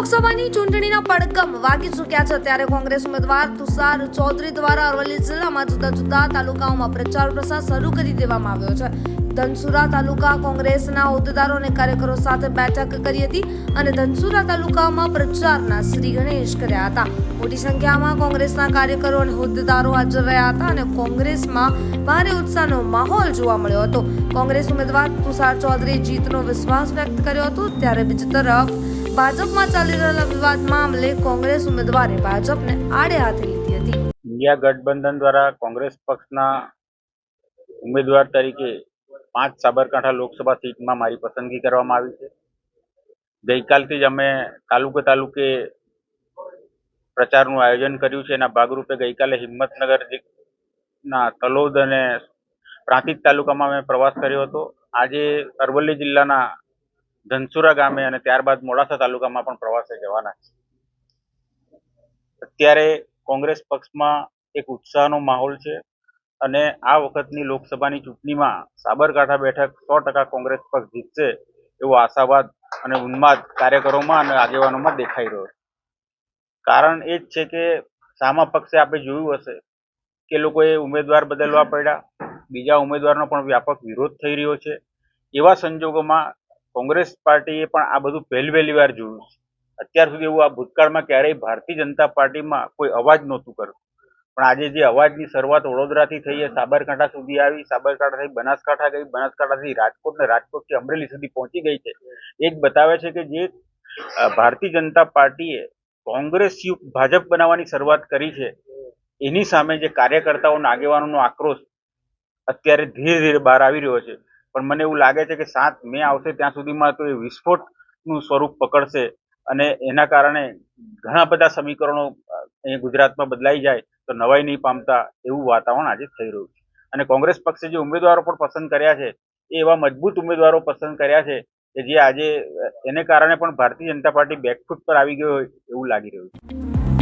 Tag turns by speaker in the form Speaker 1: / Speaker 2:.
Speaker 1: લોકસભાની ચૂંટણીના પડકમ વાગી ચૂક્યા છે ત્યારે કોંગ્રેસ ઉમેદવાર તુષાર ચૌધરી દ્વારા અરવલ્લી જિલ્લામાં જુદા જુદા તાલુકાઓમાં પ્રચાર પ્રસાર શરૂ કરી દેવામાં આવ્યો છે. ધનસુરા તાલુકા કોંગ્રેસના હોદ્દેદારો અને કાર્યકરો સાથે બેઠક કરી હતી અને ધનસુરા તાલુકામાં પ્રચારના શ્રી ગણેશ કર્યા હતા. મોટી સંખ્યામાં કોંગ્રેસના કાર્યકરો અને હોદ્દેદારો હાજર રહ્યા હતા અને કોંગ્રેસમાં ભારે ઉત્સાહનો માહોલ જોવા મળ્યો હતો. કોંગ્રેસ ઉમેદવાર તુષાર ચૌધરી જીતનો વિશ્વાસ વ્યક્ત કર્યો હતો ત્યારે બીજી તરફ ભાજપમાં ચાલી રહેલા વિવાદ મામલે કોંગ્રેસ ઉમેદવારે ભાજપને આડે હાથે લીધી હતી.
Speaker 2: ઇન્ડિયા ગઠબંધન દ્વારા કોંગ્રેસ પક્ષના ઉમેદવાર તરીકે પાંચ સાબરકાંઠા લોકસભા સીટમાં મારી પસંદગી કરવામાં આવી છે. ગઈકાલથી જ અમે તાલુકે તાલુકે પ્રચારનું આયોજન કર્યું છે. એના ભાગરૂપે ગઈકાલે હિંમતનગર ના તલોદ અને પ્રાંતિજ તાલુકામાં અમે પ્રવાસ કર્યો હતો. આજે અરવલ્લી જિલ્લાના ધનસુરા ગામે અને ત્યારબાદ મોડાસા તાલુકામાં પણ પ્રવાસે જવાના છે અત્યારે કોંગ્રેસ પક્ષમાં એક ઉત્સાહનો માહોલ છે. અને આ વખતની લોકસભાની ચૂંટણીમાં સાબરકાંઠા બેઠક સો ટકા કોંગ્રેસ પક્ષ જીતશે એવો આશાવાદ અને ઉન્માદ કાર્યકરોમાં અને આગેવાનોમાં દેખાઈ રહ્યો છે. કારણ એ જ છે કે સામા પક્ષે આપણે જોયું હશે કે લોકોએ ઉમેદવાર બદલવા પડ્યા. બીજા ઉમેદવારનો પણ વ્યાપક વિરોધ થઈ રહ્યો છે. એવા સંજોગોમાં કોંગ્રેસ પાર્ટીએ પણ આ બધું પહેલી પહેલી વાર જોયું છે. અત્યાર સુધી એવું આ ભૂતકાળમાં ક્યારેય ભારતીય જનતા પાર્ટીમાં કોઈ અવાજ નહોતું કર્યું પણ આજે જે અવાજની શરૂઆત વડોદરાથી થઈ સાબરકાંઠા સુધી આવી, સાબરકાંઠાથી બનાસકાંઠા ગઈ, બનાસકાંઠાથી રાજકોટ ને રાજકોટથી અમરેલી સુધી પહોંચી ગઈ છે. એ બતાવે છે કે જે ભારતીય જનતા પાર્ટીએ કોંગ્રેસ યુક્ત ભાજપ બનાવવાની શરૂઆત કરી છે, એની સામે જે કાર્યકર્તાઓ આગેવાનોનો આક્રોશ અત્યારે ધીરે ધીરે બહાર આવી રહ્યો છે. પણ મને એવું લાગે છે કે સાત મે આવશે ત્યાં સુધીમાં તો એ વિસ્ફોટનું સ્વરૂપ પકડશે અને એના કારણે ઘણા બધા સમીકરણો અહીં ગુજરાતમાં બદલાઈ જાય. તો નવાઈ નહીં પામતા એવું વાતાવરણ આજે થઈ રહ્યું છે. અને કોંગ્રેસ પક્ષે જે ઉમેદવારો પણ પસંદ કર્યા છે, એ એવા મજબૂત ઉમેદવારો પસંદ કર્યા છે કે જે આજે, એને કારણે પણ ભારતીય જનતા પાર્ટી બેકફૂટ પર આવી ગયો હોય એવું લાગી રહ્યું છે.